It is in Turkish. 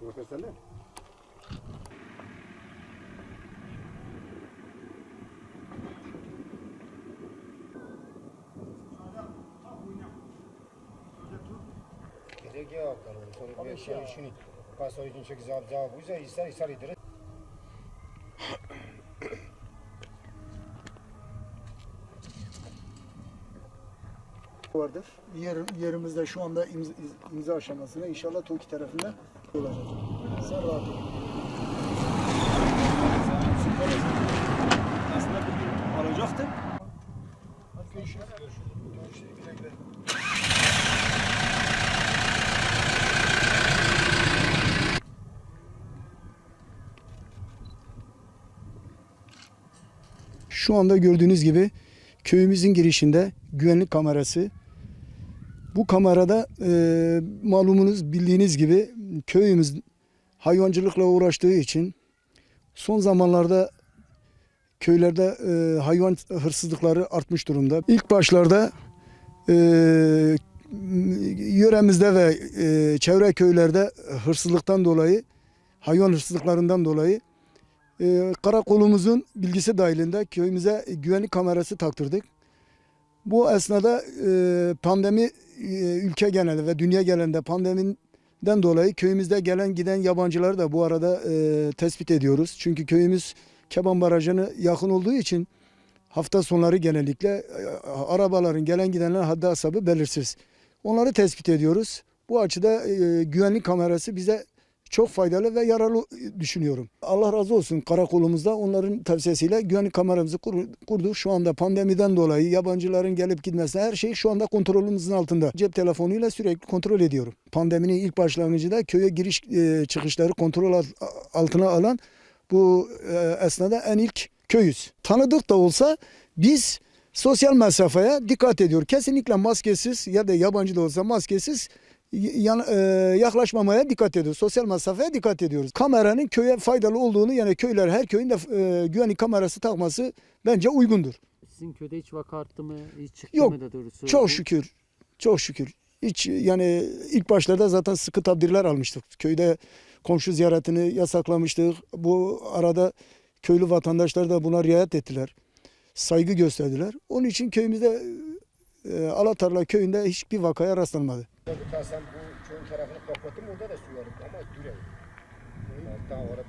Profesyonel. Gerekiyor aktarım. Sonra bir şey işini. Kasa için çek zab zab uysa ister ister vardır. Yer, yerimizde şu anda imza, imza aşamasında inşallah TOKİ tarafından olacak. Sen rahat ol. Aslında bugün alacaktım. Şu anda gördüğünüz gibi köyümüzün girişinde güvenlik kamerası. Bu kamerada e, malumunuz bildiğiniz gibi köyümüz hayvancılıkla uğraştığı için son zamanlarda köylerde e, hayvan hırsızlıkları artmış durumda. İlk başlarda e, yöremizde ve e, çevre köylerde hırsızlıktan dolayı, hayvan hırsızlıklarından dolayı e, karakolumuzun bilgisi dahilinde köyümüze güvenlik kamerası taktırdık. Bu esnada e, pandemi ülke genelinde ve dünya genelinde pandemiden dolayı köyümüzde gelen giden yabancıları da bu arada e, tespit ediyoruz. Çünkü köyümüz Keban Barajı'na yakın olduğu için hafta sonları genellikle e, arabaların gelen gidenlerin haddi hesabı belirsiz. Onları tespit ediyoruz. Bu açıda e, güvenlik kamerası bize çok faydalı ve yararlı düşünüyorum. Allah razı olsun karakolumuzda onların tavsiyesiyle güvenlik kameramızı kur- kurduk. Şu anda pandemiden dolayı yabancıların gelip gitmesine her şey şu anda kontrolümüzün altında. Cep telefonuyla sürekli kontrol ediyorum. Pandeminin ilk başlangıcında köye giriş e, çıkışları kontrol alt- altına alan bu e, esnada en ilk köyüz. Tanıdık da olsa biz sosyal mesafeye dikkat ediyor. Kesinlikle maskesiz ya da yabancı da olsa maskesiz yan, e, yaklaşmamaya dikkat ediyoruz. Sosyal mesafeye dikkat ediyoruz. Kameranın köye faydalı olduğunu yani köyler her köyün de e, güvenlik kamerası takması bence uygundur. Sizin köyde hiç vaka arttı mı? Hiç çıktı Yok, mı da doğrusu? Çok şükür. Çok şükür. Hiç yani ilk başlarda zaten sıkı tedbirler almıştık. Köyde komşu ziyaretini yasaklamıştık. Bu arada köylü vatandaşlar da buna riayet ettiler. Saygı gösterdiler. Onun için köyümüzde e, Alatarla köyünde hiçbir vakaya rastlanmadı. Bir tane sen bu köyün tarafını kapattım orada da su var ama düre. Daha orada